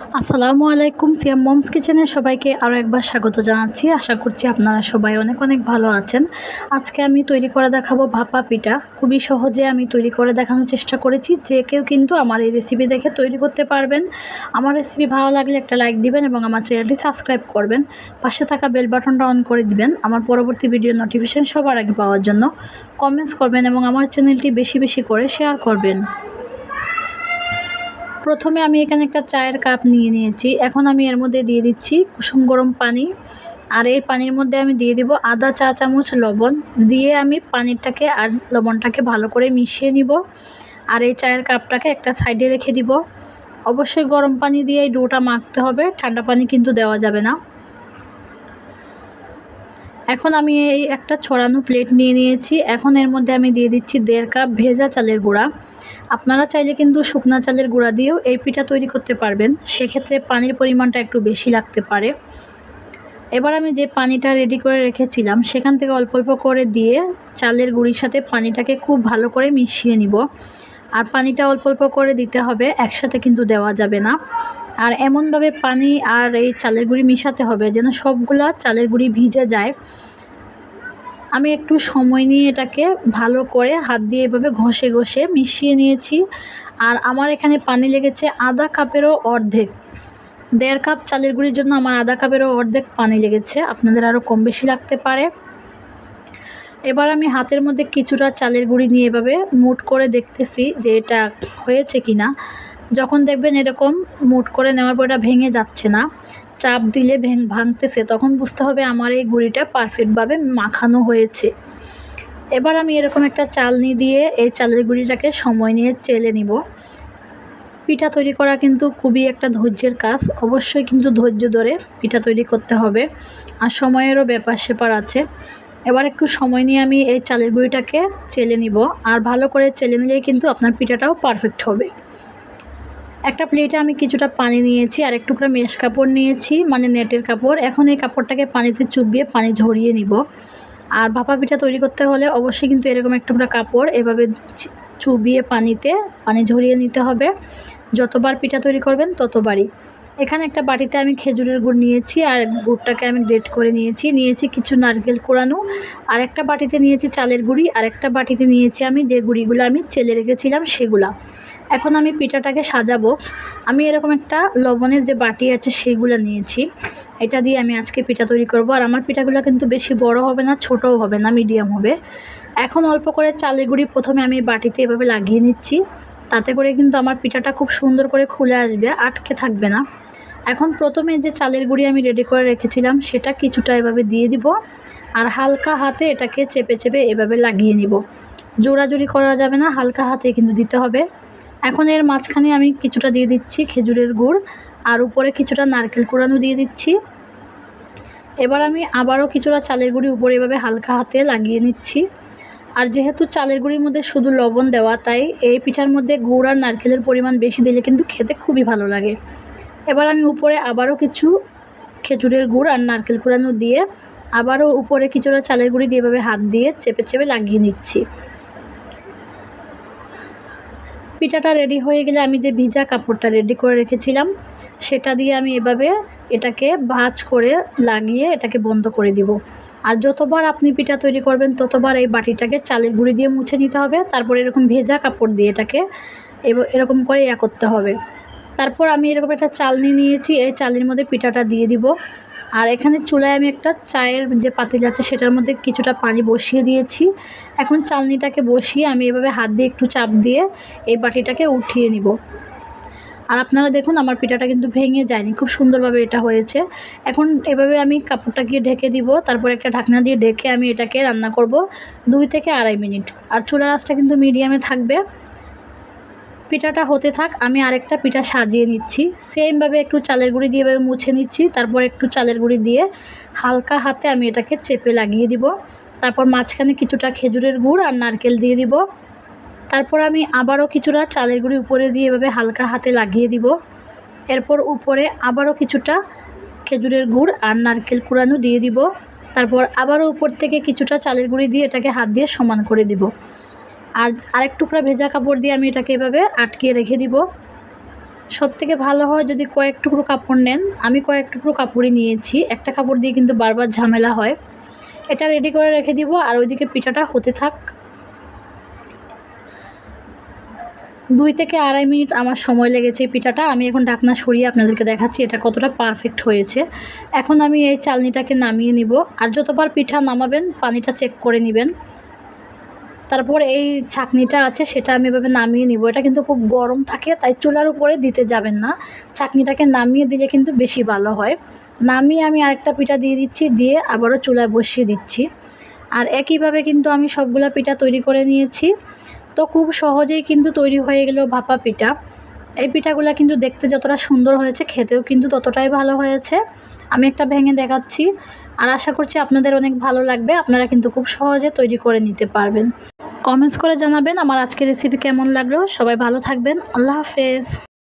আসসালামু আলাইকুম সিয়াম মমস কিচেনে সবাইকে আরও একবার স্বাগত জানাচ্ছি। আশা করছি আপনারা সবাই অনেক অনেক ভালো আছেন। আজকে আমি তৈরি করে দেখাবো ভাপা পিঠা। খুবই সহজে আমি তৈরি করে দেখানোর চেষ্টা করেছি। যে কেউ কিন্তু আমার এই রেসিপি দেখে তৈরি করতে পারবেন। আমার রেসিপি ভালো লাগলে একটা লাইক দিবেন এবং আমার চ্যানেলটি সাবস্ক্রাইব করবেন। পাশে থাকা বেল বাটনটা অন করে দিবেন আমার পরবর্তী ভিডিও নোটিফিকেশান সবার আগে পাওয়ার জন্য। কমেন্টস করবেন এবং আমার চ্যানেলটি বেশি বেশি করে শেয়ার করবেন। প্রথমে আমি এখানে একটা চায়ের কাপ নিয়ে নিয়েছি। এখন আমি এর মধ্যে দিয়ে দিচ্ছি কুসুম গরম পানি। আর এই পানির মধ্যে আমি দিয়ে দিব আদা চা চামচ লবণ। দিয়ে আমি পানিরটাকে আর লবণটাকে ভালো করে মিশিয়ে নিব। আর এই চায়ের কাপটাকে একটা সাইডে রেখে দিব। অবশ্যই গরম পানি দিয়ে এই ডোটা মাখতে হবে। ঠান্ডা পানি কিন্তু দেওয়া যাবে না। এখন আমি এই একটা ছড়ানো প্লেট নিয়ে নিয়েছি। এখন এর মধ্যে আমি দিয়ে দিচ্ছি দেড় কাপ ভেজা চালের গুঁড়া। আপনারা চাইলে কিন্তু শুকনা চালের গুঁড়া দিয়েও এই পিঠা তৈরি করতে পারবেন। সেক্ষেত্রে পানির পরিমাণটা একটু বেশি লাগতে পারে। এবার আমি যে পানিটা রেডি করে রেখেছিলাম, সেখান থেকে অল্প অল্প করে দিয়ে চালের গুঁড়ির সাথে পানিটাকে খুব ভালো করে মিশিয়ে নিব। আর পানিটা অল্প অল্প করে দিতে হবে, একসাথে কিন্তু দেওয়া যাবে না। আর এমনভাবে পানি আর এই চালের গুঁড়ি মিশাতে হবে যেন সবগুলা চালের গুঁড়ি ভিজে যায়। আমি একটু সময় নিয়ে এটাকে ভালো করে হাত দিয়ে এভাবে ঘষে ঘষে মিশিয়ে নিয়েছি। আর আমার এখানে পানি লেগেছে আধা কাপেরও অর্ধেক। দেড় কাপ চালের গুঁড়ির জন্য আমার আধা কাপেরও অর্ধেক পানি লেগেছে। আপনাদের আরও কম বেশি লাগতে পারে। এবার আমি হাতের মধ্যে কিছুটা চালের গুঁড়ি নিয়ে এভাবে মুট করে দেখতেছি যে এটা হয়েছে কি না যখন দেখবেন এরকম মুট করে নেওয়ার পর এটা ভেঙে যাচ্ছে না, চাপ দিলে ভেঙ ভাঙতেছে, তখন বুঝতে হবে আমার এই গুঁড়িটা পারফেক্টভাবে মাখানো হয়েছে। এবার আমি এরকম একটা চালনি দিয়ে এই চালের গুঁড়িটাকে সময় নিয়ে চেলে নিব। পিঠা তৈরি করা কিন্তু খুবই একটা ধৈর্যের কাজ, অবশ্যই কিন্তু ধৈর্য ধরে পিঠা তৈরি করতে হবে। আর সময়েরও ব্যাপার সেপার আছে। এবার একটু সময় নিয়ে আমি এই চালের গুঁড়িটাকে চেলে নিব। আর ভালো করে চেলে নিলেই কিন্তু আপনার পিঠাটাও পারফেক্ট হবে। একটা প্লেটে আমি কিছুটা পানি নিয়েছি আর একটু করে মেশ কাপড় নিয়েছি মানে নেটের কাপড়। এখন এই কাপড়টাকে পানিতে চুবিয়ে পানি ঝরিয়ে নিব। আর ভাপা পিঠা তৈরি করতে হলে অবশ্যই কিন্তু এরকম একটা কাপড় এভাবে চুবিয়ে পানিতে পানি ঝরিয়ে নিতে হবে। যতবার পিঠা তৈরি করবেন ততবারই। এখানে একটা বাটিতে আমি খেজুরের গুড় নিয়েছি আর গুড়টাকে আমি গ্রেট করে নিয়েছি। নিয়েছি কিছু নারকেল কোড়ানো। আর একটা বাটিতে নিয়েছি চালের গুঁড়ি। আর একটা বাটিতে নিয়েছি আমি যে গুঁড়িগুলো আমি চেলে রেখেছিলাম সেগুলা। এখন আমি পিঠাটাকে সাজাবো। আমি এরকম একটা লবণের যে বাটি আছে সেগুলো নিয়েছি। এটা দিয়ে আমি আজকে পিঠা তৈরি করব। আর আমার পিঠাগুলো কিন্তু বেশি বড় হবে না, ছোটও হবে না মিডিয়াম হবে। এখন অল্প করে চালের গুঁড়ি প্রথমে আমি বাটিতে এভাবে লাগিয়ে নিচ্ছি। তাতে করে কিন্তু আমার পিঠাটা খুব সুন্দর করে খুলে আসবে, আটকে থাকবে না। এখন প্রথমে যে চালের গুঁড়ি আমি রেডি করে রেখেছিলাম, সেটা কিছুটা এভাবে দিয়ে দিব। আর হালকা হাতে এটাকে চেপে চেপে এভাবে লাগিয়ে নিব। জোড়াজুড়ি করা যাবে না, হালকা হাতে কিন্তু দিতে হবে। এখন এর মাঝখানে আমি কিছুটা দিয়ে দিচ্ছি খেজুরের গুড়, আর উপরে কিছুটা নারকেল কোড়ানো দিয়ে দিচ্ছি। এবার আমি আবারও কিছুটা চালের গুঁড়ি উপরে এভাবে হালকা হাতে লাগিয়ে নিচ্ছি। আর যেহেতু চালের গুঁড়ির মধ্যে শুধু লবণ দেওয়া, তাই এই পিঠার মধ্যে গুড় আর নারকেলের পরিমাণ বেশি দিলে কিন্তু খেতে খুবই ভালো লাগে। এবার আমি উপরে আবারও কিছু খেজুরের গুড় আর নারকেল কুড়ানো দিয়ে আবারও উপরে কিছুটা চালের গুঁড়ি দিয়ে এভাবে হাত দিয়ে চেপে চেপে লাগিয়ে নিচ্ছি। পিঠাটা রেডি হয়ে গেলে আমি যে ভিজা কাপড়টা রেডি করে রেখেছিলাম, সেটা দিয়ে আমি এভাবে এটাকে ভাজ করে লাগিয়ে এটাকে বন্ধ করে দিব। আর যতবার আপনি পিঠা তৈরি করবেন, ততবার এই বাটিটাকে চালের গুঁড়ি দিয়ে মুছে নিতে হবে, তারপর এরকম ভেজা কাপড় দিয়ে এটাকে এরকম করে ইয়া করতে হবে। তারপর আমি এরকম একটা চালনি নিয়েছি, এই চালনির মধ্যে পিঠাটা দিয়ে দিব। আর এখানে চুলায় আমি একটা চায়ের যে পাতিল আছে সেটার মধ্যে কিছুটা পানি বসিয়ে দিয়েছি। এখন চালনিটাকে বসিয়ে আমি এভাবে হাত দিয়ে একটু চাপ দিয়ে এই বাটিটাকে উঠিয়ে নিব। আর আপনারা দেখুন আমার পিঠাটা কিন্তু ভেঙে যায়নি, খুব সুন্দরভাবে এটা হয়েছে। এখন এভাবে আমি কাপড়টাকে ঢেকে দিব, তারপর একটা ঢাকনা দিয়ে ঢেকে আমি এটাকে রান্না করব দুই থেকে আড়াই মিনিট। আর চুলার আঁচটা কিন্তু মিডিয়ামে থাকবে। পিঠাটা হতে থাক, আমি আরেকটা পিঠা সাজিয়ে নিচ্ছি। সেমভাবে একটু চালের গুঁড়ি দিয়ে এভাবে মুছে নিচ্ছি, তারপর একটু চালের গুঁড়ি দিয়ে হালকা হাতে আমি এটাকে চেপে লাগিয়ে দিব। তারপর মাঝখানে কিছুটা খেজুরের গুড় আর নারকেল দিয়ে দিব। তারপর আমি আবারও কিছুটা চালের গুঁড়ি উপরে দিয়ে এভাবে হালকা হাতে লাগিয়ে দিব। এরপর উপরে আবারও কিছুটা খেজুরের গুড় আর নারকেল কুড়ানো দিয়ে দিব। তারপর আবারও উপর থেকে কিছুটা চালের গুঁড়ি দিয়ে এটাকে হাত দিয়ে সমান করে দিব। আর আরেক টুকরা ভেজা কাপড় দিয়ে আমি এটাকে এভাবে আটকে রেখে দিব। সব থেকে ভালো হয় যদি কয়েক টুকরো কাপড় নেন। আমি কয়েক টুকরো কাপড়ই নিয়েছি। একটা কাপড় দিয়ে কিন্তু বারবার ঝামেলা হয়। এটা রেডি করে রেখে দিব আর ওইদিকে পিঠাটা হতে থাক। দুই থেকে আড়াই মিনিট আমার সময় লেগেছে পিঠাটা। আমি এখন ঢাকনা সরিয়ে আপনাদেরকে দেখাচ্ছি এটা কতটা পারফেক্ট হয়েছে। এখন আমি এই চালনিটাকে নামিয়ে নিব। আর যতবার পিঠা নামাবেন, পানিটা চেক করে নেবেন। তারপর এই ছাকনিটা আছে, সেটা আমি এভাবে নামিয়ে নিব। এটা কিন্তু খুব গরম থাকে, তাই চুলার উপরে দিতে যাবেন না। চাকনিটাকে নামিয়ে দিলে কিন্তু বেশি ভালো হয়। নামিয়ে আমি আরেকটা পিঠা দিয়ে দিচ্ছি, দিয়ে আবারও চুলায় বসিয়ে দিচ্ছি। আর একইভাবে কিন্তু আমি সবগুলা পিঠা তৈরি করে নিয়েছি। তো খুব সহজেই কিন্তু তৈরি হয়ে গেল ভাপা পিঠা। এই পিঠাগুলো কিন্তু দেখতে যতটা সুন্দর হয়েছে, খেতেও কিন্তু ততটাই ভালো হয়েছে। আমি একটা ভেঙে দেখাচ্ছি। আর আশা করছি আপনাদের অনেক ভালো লাগবে। আপনারা কিন্তু খুব সহজে তৈরি করে নিতে পারবেন। কমেন্টস করে জানাবেন আমার আজকের রেসিপি কেমন লাগল। সবাই ভালো থাকবেন। আল্লাহ হাফেজ।